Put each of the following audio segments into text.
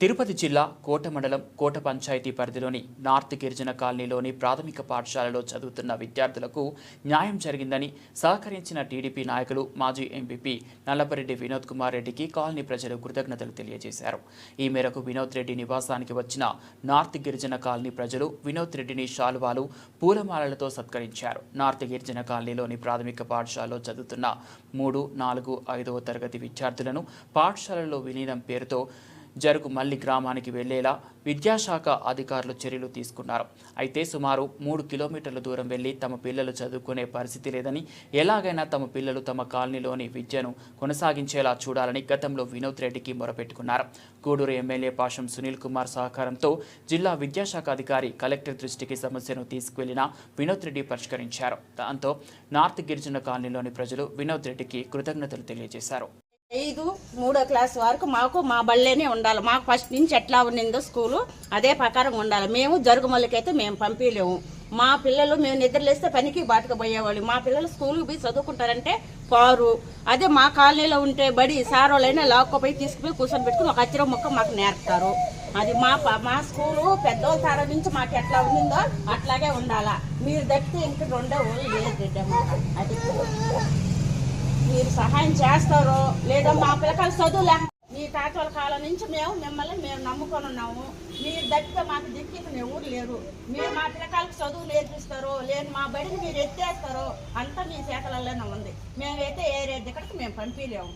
తిరుపతి జిల్లా కోట మండలం కోట పంచాయతీ పరిధిలోని నార్త్ గిరిజన కాలనీలోని ప్రాథమిక పాఠశాలలో చదువుతున్న విద్యార్థులకు న్యాయం జరిగిందని సహకరించిన టీడీపీ నాయకులు మాజీ ఎంపీపీ నల్లపరెడ్డి వినోద్ కుమార్ రెడ్డికి కాలనీ ప్రజలు కృతజ్ఞతలు తెలియజేశారు. ఈ మేరకు వినోద్ రెడ్డి నివాసానికి వచ్చిన నార్త్ గిరిజన కాలనీ ప్రజలు వినోద్ రెడ్డిని శాలువాలు పూలమాలలతో సత్కరించారు. నార్త్ గిరిజన కాలనీలోని ప్రాథమిక పాఠశాలలో చదువుతున్న మూడు నాలుగు ఐదవ తరగతి విద్యార్థులను పాఠశాలలో విలీనం పేరుతో జరుగు మల్లి గ్రామానికి వెళ్ళేలా విద్యాశాఖ అధికారులు చర్యలు తీసుకున్నారు. అయితే సుమారు మూడు కిలోమీటర్ల దూరం వెళ్ళి తమ పిల్లలు చదువుకునే పరిస్థితి లేదని ఎలాగైనా తమ పిల్లలు తమ కాలనీలోని విద్యను కొనసాగించేలా చూడాలని గతంలో వినోద్ రెడ్డికి మొరపెట్టుకున్నారు. గూడూరు ఎమ్మెల్యే పాషం సునీల్ కుమార్ సహకారంతో జిల్లా విద్యాశాఖ అధికారి కలెక్టర్ దృష్టికి సమస్యను తీసుకువెళ్ళిన వినోద్ రెడ్డి పరిష్కరించారు. దాంతో నార్త్ గిరిజన కాలనీలోని ప్రజలు వినోద్ రెడ్డికి కృతజ్ఞతలు తెలియజేశారు. ఐదు మూడో క్లాస్ వరకు మాకు మా బళ్ళేనే ఉండాలి. మాకు ఫస్ట్ నుంచి ఎట్లా ఉండిందో స్కూలు అదే ప్రకారం ఉండాలి. మేము జరుగుమల్లకైతే మేము పంపించలేము మా పిల్లలు మేము నిద్రలేస్తే పనికి బాటకు పోయేవాళ్ళు. మా పిల్లలు స్కూల్కి పోయి చదువుకుంటారంటే పారు. అదే మా కాలనీలో ఉంటే బడి సార్ వాళ్ళైనా లాక్కపోయి తీసుకుపోయి కూర్చొని పెట్టుకుని ఒక అచ్చరం మొక్క మాకు నేర్పుతారు. అది మా మా స్కూలు పెద్దోళ్ళ తర నుంచి మాకు ఎట్లా ఉండిందో అట్లాగే ఉండాలా. మీరు దక్కితే ఇంక రెండో ఊళ్ళు లేదు అది మీరు సహాయం చేస్తారో లేదా మా పిల్లకాయలు చదువులే మీ తాతల కాలం నుంచి మేము మిమ్మల్ని మేము నమ్ముకొని ఉన్నాము. మీరు దక్కితే మాకు దిక్కి ఎవరు లేరు మీరు మా పిల్లకాయలకు చదువు నేర్పిస్తారో లేదు మా బడిని మీరు ఎత్తేస్తారో అంతా మీ చేతలలోనే ఉంది. మేమైతే ఏరే దగ్గరికి మేము పంపించలేము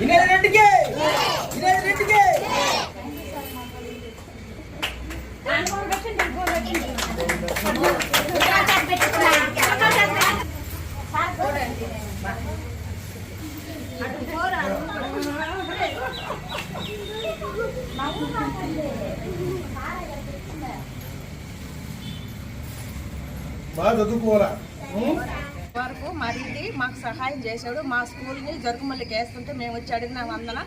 ఇనేది రెడ్డికి ఇనేది రెడ్డికి బాగా చదువుకోవాలా వరకు మరిది మాకు సహాయం చేశాడు. మా స్కూల్ని జరుగుమల్లికి వేస్తుంటే మేము వచ్చి అడిగిన వందన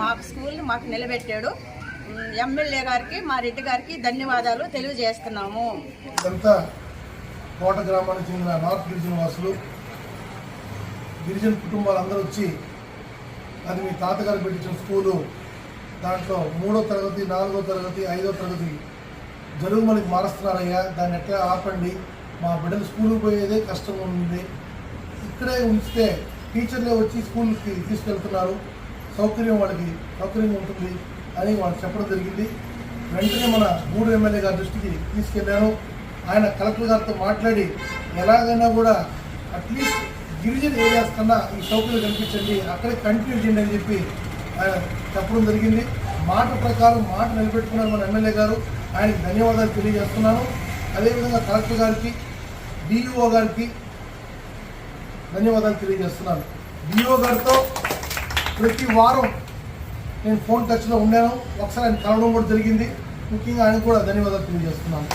మా స్కూల్ని మాకు నిలబెట్టాడు. ఎమ్మెల్యే గారికి మా రెడ్డి గారికి ధన్యవాదాలు తెలియజేస్తున్నాము. ఇదంతా కోట గ్రామానికి చెందిన నార్త్ గిరిజన వాసులు గిరిజన కుటుంబాలందరూ వచ్చి అది మీ తాతగారు పెట్టించిన స్కూలు దాంట్లో మూడో తరగతి నాలుగో తరగతి ఐదో తరగతి జరుగుమలికి మారుస్తున్నారయ్యా. దాన్ని ఎట్లా ఆపండి? మా బిడ్డలు స్కూల్కి పోయేదే కష్టం ఉంది. ఇక్కడే ఉంచితే టీచర్లే వచ్చి స్కూల్కి తీసుకెళ్తున్నారు. సౌకర్యం వాళ్ళకి సౌకర్యం ఉంటుంది అని వాళ్ళు చెప్పడం జరిగింది. వెంటనే మన మూడు ఎమ్మెల్యే గారి దృష్టికి తీసుకెళ్ళాను. ఆయన కలెక్టర్ గారితో మాట్లాడి ఎలాగైనా కూడా అట్లీస్ట్ గిరిజన ఏరియాస్ కన్నా ఈ సౌకర్యం కల్పించండి అక్కడే కంటిన్యూ చేయండి అని చెప్పి ఆయన చెప్పడం జరిగింది. మాట ప్రకారం మాట నిలబెట్టుకున్నారు మన ఎమ్మెల్యే గారు. ఆయనకి ధన్యవాదాలు తెలియజేస్తున్నాను. అదేవిధంగా కలెక్టర్ గారికి డిఓ గారికి ధన్యవాదాలు తెలియజేస్తున్నాను. డిఓ గారితో ప్రతి వారం నేను ఫోన్ టచ్లో ఉండాను ఒకసారి ఆయన కలవడం కూడా జరిగింది. ముఖ్యంగా ఆయన కూడా ధన్యవాదాలు తెలియజేస్తున్నాను.